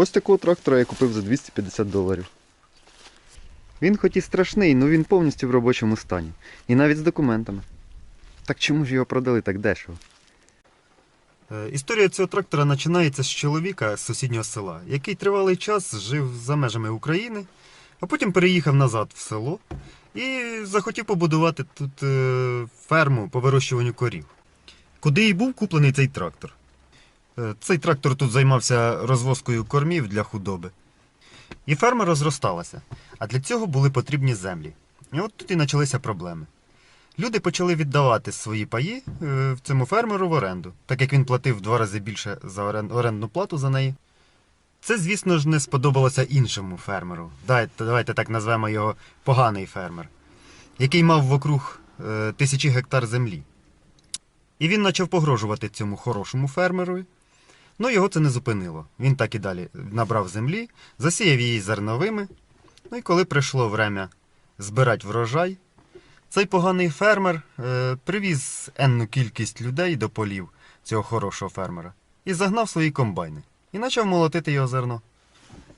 Ось такого трактора я купив за 250 доларів. Він хоч і страшний, але він повністю в робочому стані. І навіть з документами. Так чому ж його продали так дешево? Е, Історія цього трактора починається з чоловіка з сусіднього села, який тривалий час жив за межами України, а потім переїхав назад в село і захотів побудувати тут е, ферму по вирощуванню корів. Куди і був куплений цей трактор. Е, Цей трактор тут займався розвозкою кормів для худоби. І ферма розросталася, а для цього були потрібні землі. І от тут і почалися проблеми. Люди почали віддавати свої паї е, цьому фермеру в оренду, так як він платив в два рази більше за орендну плату за неї. Це, звісно ж, не сподобалося іншому фермеру. Давайте, давайте так назвемо його поганий фермер, який мав вокруг е, тисячі гектар землі. І він почав погрожувати цьому хорошому фермеру. Ну, його це не зупинило. Він так і далі набрав землі, засіяв її зерновими. Ну і коли прийшло время збирати врожай, цей поганий фермер е, привіз енну кількість людей до полів цього хорошого фермера і загнав свої комбайни і почав молотити його зерно.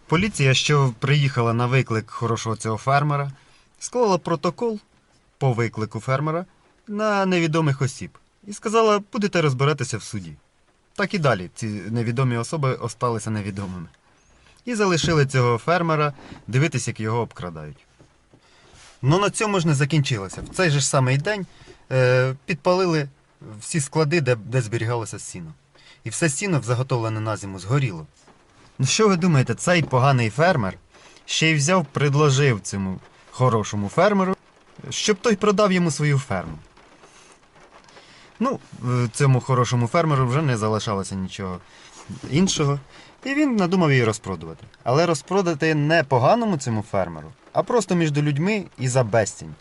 Поліція, що приїхала на виклик хорошого цього фермера, склала протокол по виклику фермера на невідомих осіб і сказала, будете розбиратися в суді. Так і далі ці невідомі особи осталися невідомими. І залишили цього фермера дивитися, як його обкрадають. Ну на цьому ж не закінчилося. В цей же ж самий день е, підпалили всі склади, де, де зберігалося сіно. І все сіно, заготовлене на зиму, згоріло. Ну що ви думаєте, цей поганий фермер ще й взяв, предложив цьому хорошому фермеру, щоб той продав йому свою ферму. Ну, цьому хорошому фермеру вже не залишалося нічого іншого. І він надумав її розпродувати. Але розпродати не поганому цьому фермеру, а просто між людьми і за безцінь.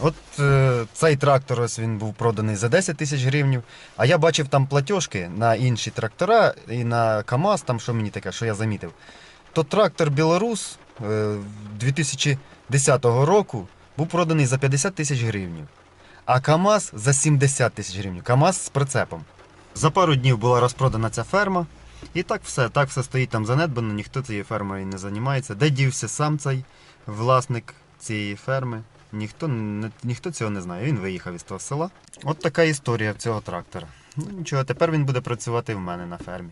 От е, цей трактор ось він був проданий за 10 тисяч гривнів, а я бачив там платіжки на інші трактора і на КАМАЗ, там що мені таке, що я замітив. То трактор Білорус е, 2010 року був проданий за 50 тисяч гривнів, а КАМАЗ за 70 тисяч гривень. КАМАЗ з прицепом. За пару днів була розпродана ця ферма. І так все, так все стоїть там занедбано, ніхто цією фермою не займається. Де дівся сам цей власник цієї ферми? Ніхто, ніхто цього не знає. Він виїхав із того села. От така історія цього трактора. Ну нічого, тепер він буде працювати в мене на фермі.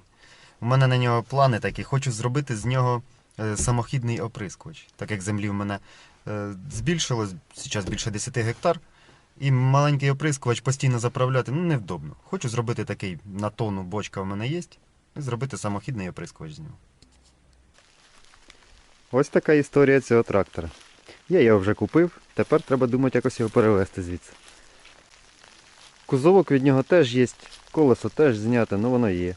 У мене на нього плани такі. Хочу зробити з нього е, самохідний оприскувач. Так як землі в мене е, збільшилось, зараз більше 10 гектар. І маленький оприскувач постійно заправляти ну, невдобно. Хочу зробити такий на тонну бочка в мене є. І зробити самохідний оприскувач з нього. Ось така історія цього трактора. Я його вже купив, тепер треба думати якось його перевезти звідси. Кузовок від нього теж є, колесо теж зняте, ну воно є.